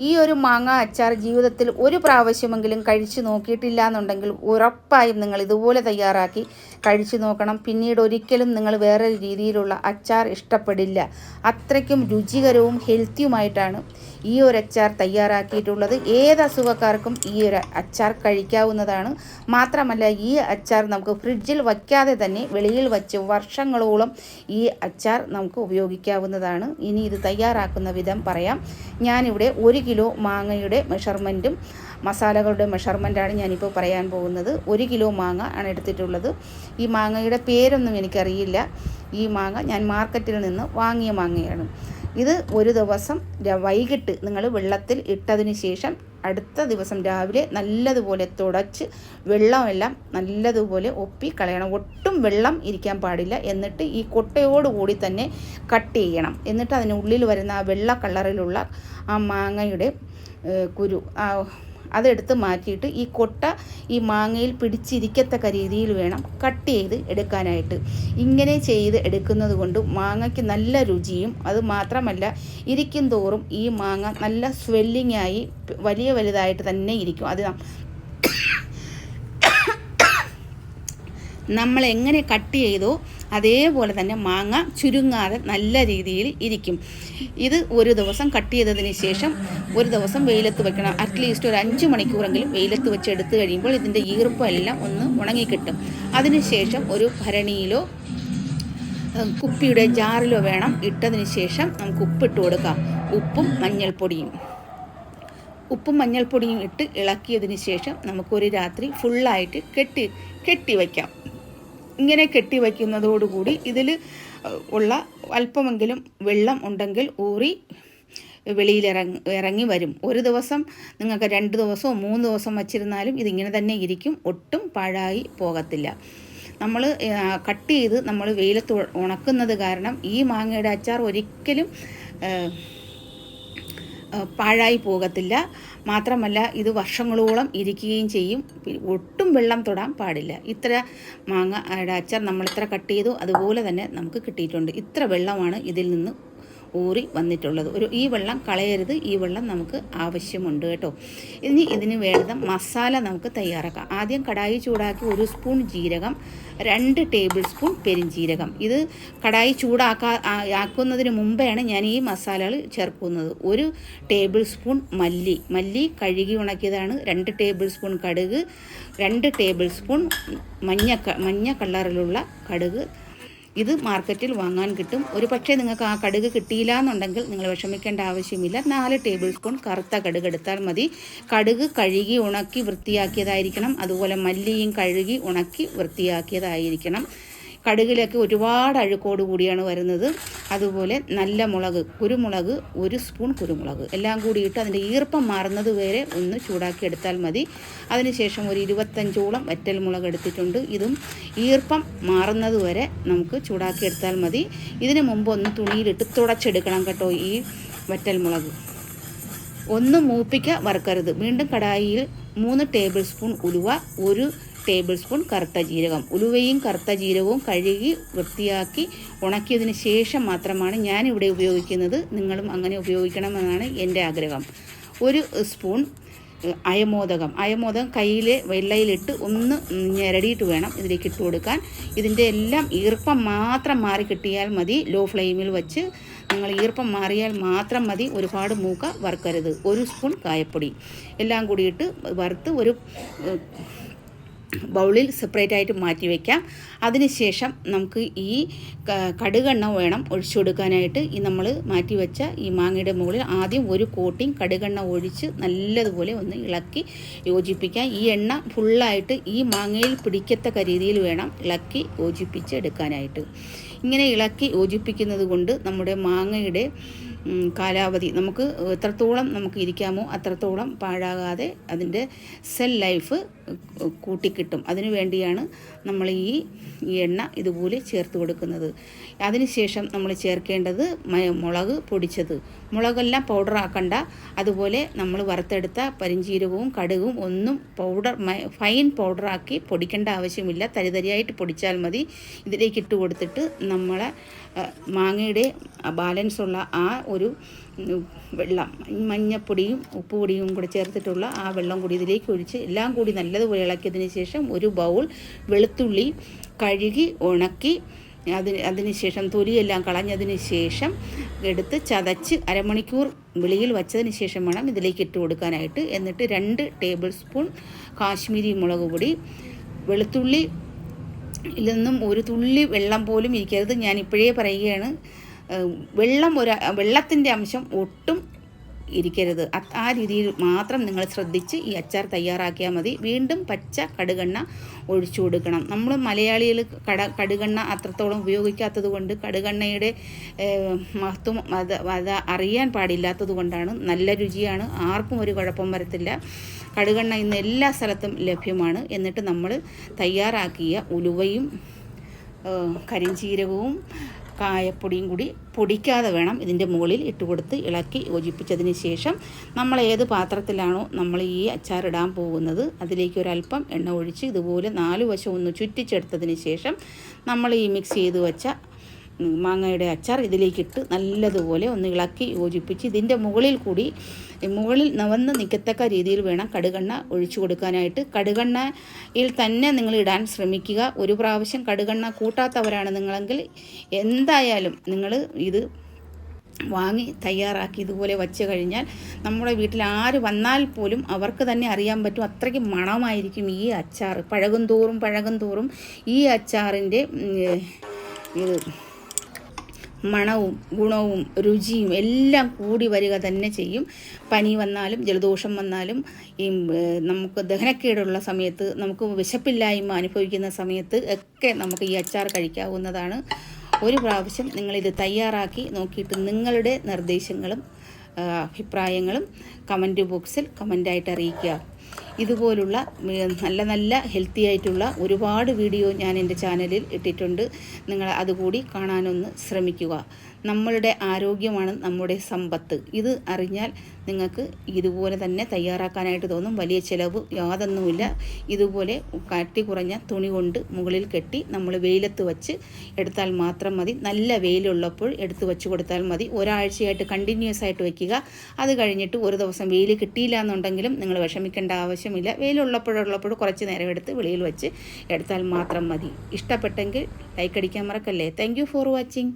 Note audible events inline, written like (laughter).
ഈ ഒരു മാങ്ങ അച്ചാർ ജീവിതത്തിൽ ഒരു പ്രാവശ്യമെങ്കിലും കഴിച്ചു നോക്കിയിട്ടില്ല എന്നുണ്ടെങ്കിൽ ഉറപ്പായും നിങ്ങൾ ഇതുപോലെ തയ്യാറാക്കി കഴിച്ചു നോക്കണം. പിന്നീട് ഒരിക്കലും നിങ്ങൾ വേറെ രീതിയിലുള്ള അച്ചാർ ഇഷ്ടപ്പെടില്ല. അത്രയ്ക്കും രുചികരവും ഹെൽത്തിയുമായിട്ടാണ് ഈ ഒരു അച്ചാർ തയ്യാറാക്കിയിട്ടുള്ളത്. ഏത് അസുഖക്കാർക്കും ഈ ഒരു അച്ചാർ കഴിക്കാവുന്നതാണ്. മാത്രമല്ല ഈ അച്ചാർ നമുക്ക് ഫ്രിഡ്ജിൽ വയ്ക്കാതെ തന്നെ വെളിയിൽ വച്ച് വർഷങ്ങളോളം ഈ അച്ചാർ നമുക്ക് ഉപയോഗിക്കാവുന്നതാണ്. ഇനി ഇത് തയ്യാറാക്കുന്ന വിധം പറയാം. ഞാനിവിടെ ഒരു കിലോ മാങ്ങയുടെ മെഷർമെന്റും മസാലകളുടെ മെഷർമെന്റാണ് ഞാനിപ്പോൾ പറയാൻ പോകുന്നത്. ഒരു കിലോ മാങ്ങ ആണ് എടുത്തിട്ടുള്ളത്. ഈ മാങ്ങയുടെ പേരൊന്നും എനിക്കറിയില്ല. ഈ മാങ്ങ ഞാൻ മാർക്കറ്റിൽ നിന്ന് വാങ്ങിയ മാങ്ങയാണ്. ഇത് ഒരു ദിവസം വൈകിട്ട് നിങ്ങൾ വെള്ളത്തിൽ ഇട്ടതിന് ശേഷം അടുത്ത ദിവസം രാവിലെ നല്ലതുപോലെ തുടച്ച് വെള്ളമെല്ലാം നല്ലതുപോലെ ഒപ്പി കളയണം. ഒട്ടും വെള്ളം ഇരിക്കാൻ പാടില്ല. എന്നിട്ട് ഈ കൊട്ടയോടുകൂടി തന്നെ കട്ട് ചെയ്യണം. എന്നിട്ട് അതിനുള്ളിൽ വരുന്ന ആ വെള്ള കളറിലുള്ള ആ മാങ്ങയുടെ കുരു ആ അതെടുത്ത് മാറ്റിയിട്ട് ഈ കൊട്ട ഈ മാങ്ങയിൽ പിടിച്ചിരിക്കത്തക്ക രീതിയിൽ വേണം കട്ട് ചെയ്ത് എടുക്കാനായിട്ട്. ഇങ്ങനെ ചെയ്ത് എടുക്കുന്നത് കൊണ്ട് മാങ്ങയ്ക്ക് നല്ല രുചിയും അത് മാത്രമല്ല ഇരിക്കും തോറും ഈ മാങ്ങ നല്ല സ്വെല്ലിംഗ് ആയി വലിയ വലുതായിട്ട് തന്നെ ഇരിക്കും. അത് (coughs) നമ്മൾ എങ്ങനെ കട്ട് ചെയ്തോ അതേപോലെ തന്നെ മാങ്ങ ചുരുങ്ങാതെ നല്ല രീതിയിൽ ഇരിക്കും. ഇത് ഒരു ദിവസം കട്ട് ചെയ്തതിന് ശേഷം ഒരു ദിവസം വെയിലത്ത് വെക്കണം. അറ്റ്ലീസ്റ്റ് ഒരു അഞ്ച് മണിക്കൂറെങ്കിലും വെയിലത്ത് വെച്ച് എടുത്തു കഴിയുമ്പോൾ ഇതിന്റെ ഈർപ്പം എല്ലാം ഒന്ന് ഉണങ്ങിക്കിട്ടും. അതിനുശേഷം ഒരു ഭരണിയിലോ കുപ്പിയുടെ ജാറിലോ വേണം ഇട്ടതിന് ശേഷം നമുക്ക് ഉപ്പിട്ട് കൊടുക്കാം. ഉപ്പും മഞ്ഞൾപ്പൊടിയും. ഉപ്പും മഞ്ഞൾപ്പൊടിയും ഇട്ട് ഇളക്കിയതിന് ശേഷം നമുക്കൊരു രാത്രി ഫുള്ളായിട്ട് കെട്ടി കെട്ടി വയ്ക്കാം ഇങ്ങനെ കെട്ടി വയ്ക്കുന്നതോടുകൂടി ഇതിൽ ഉള്ള അല്പമെങ്കിലും വെള്ളം ഉണ്ടെങ്കിൽ ഊറി വെളിയിൽ ഇറങ്ങി ഇറങ്ങി വരും. ഒരു ദിവസം നിങ്ങൾക്ക് രണ്ട് ദിവസമോ മൂന്ന് ദിവസം വച്ചിരുന്നാലും ഇതിങ്ങനെ തന്നെ ഇരിക്കും. ഒട്ടും പാഴായി പോകത്തില്ല. നമ്മൾ കട്ട് ചെയ്ത് നമ്മൾ വെയിലത്ത് ഉണക്കുന്നത് കാരണം ഈ മാങ്ങയുടെ അച്ചാർ ഒരിക്കലും പാഴായി പോകത്തില്ല. മാത്രമല്ല ഇത് വർഷങ്ങളോളം ഇരിക്കുകയും ചെയ്യും. ഒട്ടും വെള്ളം തൊടാൻ പാടില്ല. ഇത്ര മാങ്ങ അച്ചാർ നമ്മൾ ഇത്ര കട്ട് ചെയ്തു അതുപോലെ തന്നെ നമുക്ക് കിട്ടിയിട്ടുണ്ട്. ഇത്ര വെള്ളമാണ് ഇതിൽ നിന്ന് ഊറി വന്നിട്ടുള്ളത്. ഒരു ഈ വെള്ളം കളയരുത് ഈ വെള്ളം നമുക്ക് ആവശ്യമുണ്ട് കേട്ടോ. ഇനി ഇതിന് വേണ്ട മസാല നമുക്ക് തയ്യാറാക്കാം. ആദ്യം കടായി ചൂടാക്കി ഒരു സ്പൂൺ ജീരകം രണ്ട് ടേബിൾ സ്പൂൺ പെരിഞ്ജീരകം. ഇത് കടായി ചൂടാക്കാ ആക്കുന്നതിന് മുമ്പെയാണ് ഞാൻ ഈ മസാലകൾ ചേർക്കുന്നത്. ഒരു ടേബിൾ സ്പൂൺ മല്ലി. മല്ലി കഴുകി ഉണക്കിയതാണ്. രണ്ട് ടേബിൾ സ്പൂൺ കടുക് രണ്ട് ടേബിൾ സ്പൂൺ മഞ്ഞ മഞ്ഞ കളറിലുള്ള കടുക് ഇത് മാർക്കറ്റിൽ വാങ്ങാൻ കിട്ടും. ഒരു പക്ഷേ നിങ്ങൾക്ക് ആ കടുക് കിട്ടിയില്ല എന്നുണ്ടെങ്കിൽ നിങ്ങൾ വിഷമിക്കേണ്ട ആവശ്യമില്ല. നാല് ടേബിൾ സ്പൂൺ കറുത്ത കടുക് എടുത്താൽ മതി. കടുക് കഴുകി ഉണക്കി വൃത്തിയാക്കിയതായിരിക്കണം. അതുപോലെ മല്ലിയും കഴുകി ഉണക്കി വൃത്തിയാക്കിയതായിരിക്കണം. കടുകിലൊക്കെ ഒരുപാട് അഴുക്കോട് കൂടിയാണ് വരുന്നത്. അതുപോലെ നല്ല മുളക് കുരുമുളക് ഒരു സ്പൂൺ കുരുമുളക്. എല്ലാം കൂടിയിട്ട് അതിന്റെ ഈർപ്പം മാറുന്നത് വരെ ഒന്ന് ചൂടാക്കി എടുത്താൽ മതി. അതിനുശേഷം ഒരു ഇരുപത്തഞ്ചോളം വറ്റൽ മുളക് എടുത്തിട്ടുണ്ട്. ഇതും ഈർപ്പം മാറുന്നത് വരെ നമുക്ക് ചൂടാക്കി എടുത്താൽ മതി. ഇതിനു മുമ്പ് ഒന്ന് തുണിയിലിട്ട് തുടച്ചെടുക്കണം കേട്ടോ ഈ വറ്റൽ മുളക്. ഒന്ന് മൂപ്പിക്ക വറുക്കരുത്. വീണ്ടും കടായിയിൽ മൂന്ന് ടേബിൾ സ്പൂൺ ഉലുവ ഒരു ടേബിൾ സ്പൂൺ കറുത്ത ജീരകം. ഉലുവയും കറുത്ത ജീരകവും കഴുകി വൃത്തിയാക്കി ഉണക്കിയതിന് ശേഷം മാത്രമാണ് ഞാൻ ഇവിടെ ഉപയോഗിക്കുന്നത്. നിങ്ങളും അങ്ങനെ ഉപയോഗിക്കണമെന്നാണ് എന്റെ ആഗ്രഹം. ഒരു സ്പൂൺ അയമോദകം. അയമോദകം കയ്യിൽ വെള്ളയിലിട്ട് ഒന്ന് ഞെരടിയിട്ട് വേണം ഇതിലേക്ക് ഇട്ട് കൊടുക്കാൻ. ഇതിന്റെ എല്ലാം ഈർപ്പം മാത്രം മാറി കിട്ടിയാൽ മതി. ലോ ഫ്ലെയിമിൽ വെച്ച് നിങ്ങൾ ഈർപ്പം മാറിയാൽ മാത്രം മതി. ഒരുപാട് മൂക്ക വറുക്കരുത്. ഒരു സ്പൂൺ കായപ്പൊടി. എല്ലാം കൂടിയിട്ട് വറുത്ത് ഒരു ബൗളിൽ സെപ്പറേറ്റ് ആയിട്ട് മാറ്റി വയ്ക്കാം അതിനുശേഷം നമുക്ക് ഈ കടുകെണ്ണ വേണം ഒഴിച്ചു കൊടുക്കാനായിട്ട്. ഈ നമ്മൾ മാറ്റി വെച്ച ഈ മാങ്ങയുടെ മുകളിൽ ആദ്യം ഒരു കോട്ടിങ് കടുകെണ്ണ ഒഴിച്ച് നല്ലതുപോലെ ഒന്ന് ഇളക്കി യോജിപ്പിക്കാം. ഈ എണ്ണ ഫുള്ളായിട്ട് ഈ മാങ്ങയിൽ പിടിക്കത്തക്ക രീതിയിൽ വേണം ഇളക്കി യോജിപ്പിച്ച് എടുക്കാനായിട്ട്. ഇങ്ങനെ ഇളക്കി യോജിപ്പിക്കുന്നത് കൊണ്ട് നമ്മുടെ മാങ്ങയുടെ കാലാവധി. നമുക്ക് എത്രത്തോളം നമുക്ക് ഇരിക്കാമോ അത്രത്തോളം പാഴാകാതെ അതിന്റെ സെൽ ലൈഫ് കൂട്ടിക്കിട്ടും. അതിനു വേണ്ടിയാണ് നമ്മൾ ഈ എണ്ണ ഇതുപോലെ ചേർത്ത് കൊടുക്കുന്നത്. അതിനുശേഷം നമ്മൾ ചേർക്കേണ്ടത് മുളക് പൊടിച്ചത്. മുളകെല്ലാം പൗഡർ ആക്കണ്ട. അതുപോലെ നമ്മൾ വറുത്തെടുത്ത പരിഞ്ചീരകവും കടുകും ഒന്നും പൗഡർ ഫൈൻ പൗഡറാക്കി പൊടിക്കേണ്ട ആവശ്യമില്ല. തരിതരിയായിട്ട് പൊടിച്ചാൽ മതി. ഇതിലേക്ക് ഇട്ട് കൊടുത്തിട്ട് നമ്മളെ മാങ്ങയുടെ ബാലൻസുള്ള ആ ഒരു ഉം, വെള്ളം മഞ്ഞപ്പൊടിയും ഉപ്പുപൊടിയും കൂടെ ചേർത്തിട്ടുള്ള ആ വെള്ളം കൂടി ഇതിലേക്ക് ഒഴിച്ച് എല്ലാം കൂടി നല്ലതുപോലെ ഇളക്കിയതിന് ശേഷം ഒരു ബൗൾ വെളുത്തുള്ളി കഴുകി ഉണക്കി അതിന് ശേഷം തൊലിയെല്ലാം കളഞ്ഞതിന് ശേഷം എടുത്ത് ചതച്ച് അരമണിക്കൂർ വെളിയിൽ വച്ചതിന് ശേഷം വേണം ഇതിലേക്ക് ഇട്ട് കൊടുക്കാനായിട്ട്. എന്നിട്ട് രണ്ട് ടേബിൾ സ്പൂൺ കാശ്മീരി മുളക് പൊടി വെളുത്തുള്ളി ഇതിൽ നിന്നും ഒരു തുള്ളി വെള്ളം പോലും ഇരിക്കരുത്. ഞാൻ ഇപ്പോഴേ പറയുകയാണ് വെള്ളം ഒരു വെള്ളത്തിന്റെ അംശം ഒട്ടും ഇരിക്കരുത്. ആ രീതിയിൽ മാത്രം നിങ്ങൾ ശ്രദ്ധിച്ച് ഈ അച്ചാർ തയ്യാറാക്കിയാൽ മതി. വീണ്ടും പച്ച കടുകെണ്ണ ഒഴിച്ചു കൊടുക്കണം. നമ്മൾ മലയാളികൾ കട കടുകെണ്ണ അത്രത്തോളം ഉപയോഗിക്കാത്തത് കൊണ്ട് കടുകെണ്ണയുടെ മഹത്വം അത് അത് അറിയാൻ പാടില്ലാത്തത് കൊണ്ടാണ്. നല്ല രുചിയാണ്. ആർക്കും ഒരു കുഴപ്പം വരത്തില്ല. കടുകെണ്ണ ഇന്ന് എല്ലാ സ്ഥലത്തും ലഭ്യമാണ്. എന്നിട്ട് നമ്മൾ തയ്യാറാക്കിയ ഉലുവയും കരിഞ്ചീരകവും കായപ്പൊടിയും കൂടി പൊടിക്കാതെ വേണം ഇതിന്റെ മുകളിൽ ഇട്ട് കൊടുത്ത് ഇളക്കി യോജിപ്പിച്ചതിന് ശേഷം നമ്മൾ ഏത് പാത്രത്തിലാണോ നമ്മൾ ഈ അച്ചാറിടാൻ പോകുന്നത് അതിലേക്ക് ഒരല്പം എണ്ണ ഒഴിച്ച് ഇതുപോലെ നാല് വശം ഒന്ന് ചുറ്റിച്ചെടുത്തതിന് ശേഷം നമ്മൾ ഈ മിക്സ് ചെയ്ത് വെച്ച മാങ്ങയുടെ അച്ചാർ ഇതിലേക്കിട്ട് നല്ലതുപോലെ ഒന്ന് ഇളക്കി യോജിപ്പിച്ച് ഇതിന്റെ മുകളിൽ കൂടി മുകളിൽ നവന്ന് നിൽക്കത്തക്ക രീതിയിൽ വേണം കടുകെണ്ണ ഒഴിച്ചു കൊടുക്കാനായിട്ട്. കടുകെണ്ണയിൽ തന്നെ നിങ്ങൾ ഇടാൻ ശ്രമിക്കുക. ഒരു പ്രാവശ്യം കടുകെണ്ണ കൂട്ടാത്തവരാണ് നിങ്ങളെങ്കിൽ എന്തായാലും നിങ്ങൾ ഇത് വാങ്ങി തയ്യാറാക്കി ഇതുപോലെ വച്ച് കഴിഞ്ഞാൽ നമ്മുടെ വീട്ടിൽ ആര് വന്നാൽ പോലും അവർക്ക് തന്നെ അറിയാൻ പറ്റും അത്രയ്ക്ക് മണമായിരിക്കും ഈ അച്ചാർ. പഴകും തോറും പഴകും തോറും ഈ അച്ചാറിന്റെ ഇത് മണവും ഗുണവും രുചിയും എല്ലാം കൂടി വരിക തന്നെ ചെയ്യും. പനി വന്നാലും ജലദോഷം വന്നാലും ഈ നമുക്ക് ദഹനക്കേടുള്ള സമയത്ത് നമുക്ക് വിശപ്പില്ലായ്മ അനുഭവിക്കുന്ന സമയത്ത് ഒക്കെ നമുക്ക് ഈ അച്ചാർ കഴിക്കാവുന്നതാണ്. ഒരു പ്രാവശ്യം നിങ്ങളിത് തയ്യാറാക്കി നോക്കിയിട്ട് നിങ്ങളുടെ നിർദ്ദേശങ്ങളും അഭിപ്രായങ്ങളും കമന്റ് ബോക്സിൽ കമന്റായിട്ട് അറിയിക്കുക. ഇതുപോലുള്ള നല്ല നല്ല ഹെൽത്തി ആയിട്ടുള്ള ഒരുപാട് വീഡിയോ ഞാൻ എന്റെ ചാനലിൽ ഇട്ടിട്ടുണ്ട്. നിങ്ങൾ അതുകൂടി കാണാനൊന്ന് ശ്രമിക്കുക. നമ്മളുടെ ആരോഗ്യമാണ് നമ്മുടെ സമ്പത്ത്. ഇത് അറിഞ്ഞാൽ നിങ്ങൾക്ക് ഇതുപോലെ തന്നെ തയ്യാറാക്കാനായിട്ട് തോന്നും. വലിയ ചിലവ് യാതൊന്നുമില്ല. ഇതുപോലെ കട്ടി കുറഞ്ഞ തുണി കൊണ്ട് മുകളിൽ കെട്ടി നമ്മൾ വെയിലത്ത് വച്ച് എടുത്താൽ മാത്രം മതി. നല്ല വെയിലുള്ളപ്പോൾ എടുത്ത് വെച്ച് കൊടുത്താൽ മതി. ഒരാഴ്ചയായിട്ട് കണ്ടിന്യൂസ് ആയിട്ട് വയ്ക്കുക. അത് കഴിഞ്ഞിട്ട് ഒരു ദിവസം വെയിൽ കിട്ടിയില്ല എന്നുണ്ടെങ്കിലും നിങ്ങൾ വിഷമിക്കേണ്ട. ആവശ്യമില്ല. വെയിലുള്ളപ്പോഴുള്ളപ്പോഴും കുറച്ച് നേരം എടുത്ത് വെളിയിൽ വെച്ച് എടുത്താൽ മാത്രം മതി. ഇഷ്ടപ്പെട്ടെങ്കിൽ ലൈക്ക് അടിക്കാൻ മറക്കല്ലേ. Thank for watching